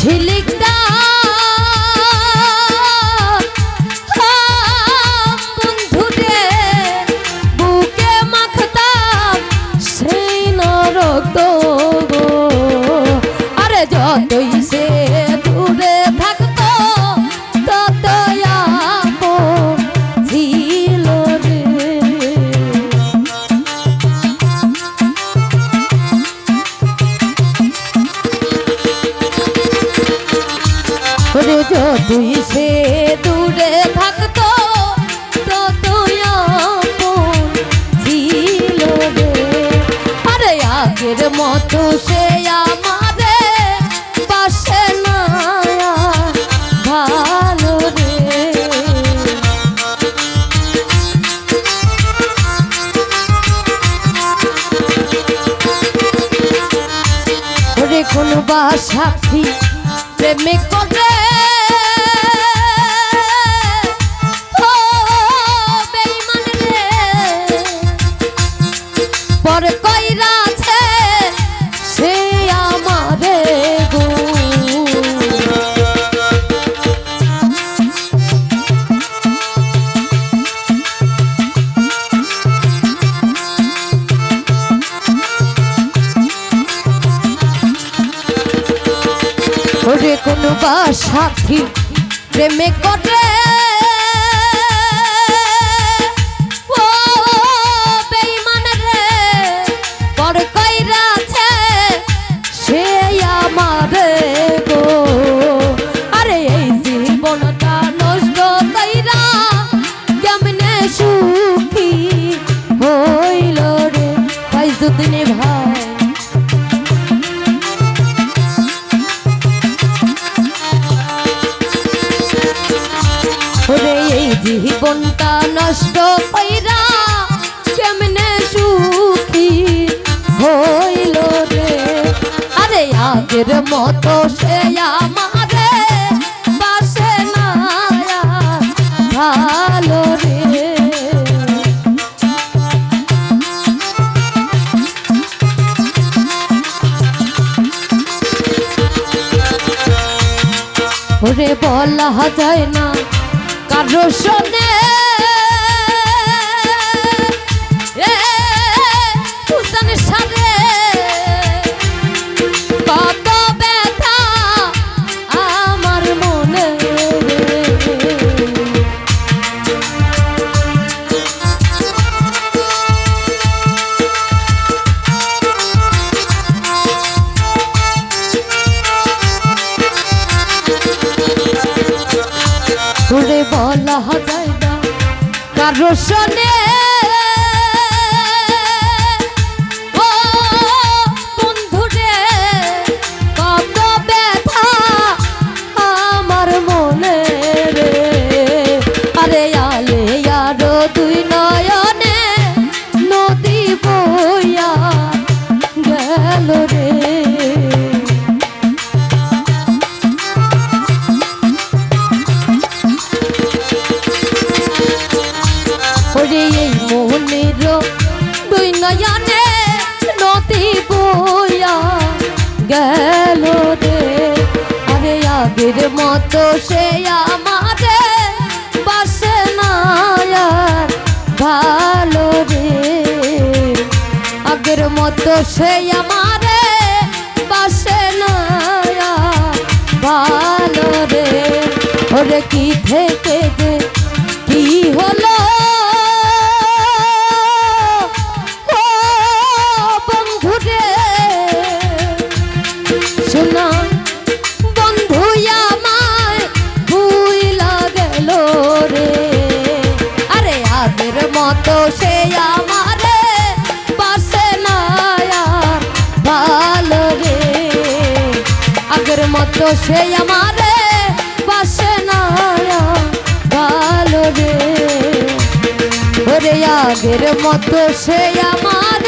ঝিলিকটা যতই সে দূরে থাকতো, ততই ছিল রে। আরে আগের মতো সে আমারে পাশে না ভালো রে। বা সাক্ষী প্রেমে করে ওরে কোনো বা সাথী প্রেমে কটে? সে আমারে গো। আরে এই জীবনটা জীবনটা নষ্ট কইরা কেমনে সুখী হইল রে? আরে আগের মতো সে আমারে বাসে না ভালো রে। ওরে বলা যায় না কারও কারও শোনে আগের মতো সে আমাদের বাসে নায়ার ভালো রে। আগের মতো সে আমারে বাসে না ভালো রে। ওরে কি থেকে আগের মতো সে আমারে পাশে না ভালো রে। ওরে আগের মতো সেই আমারে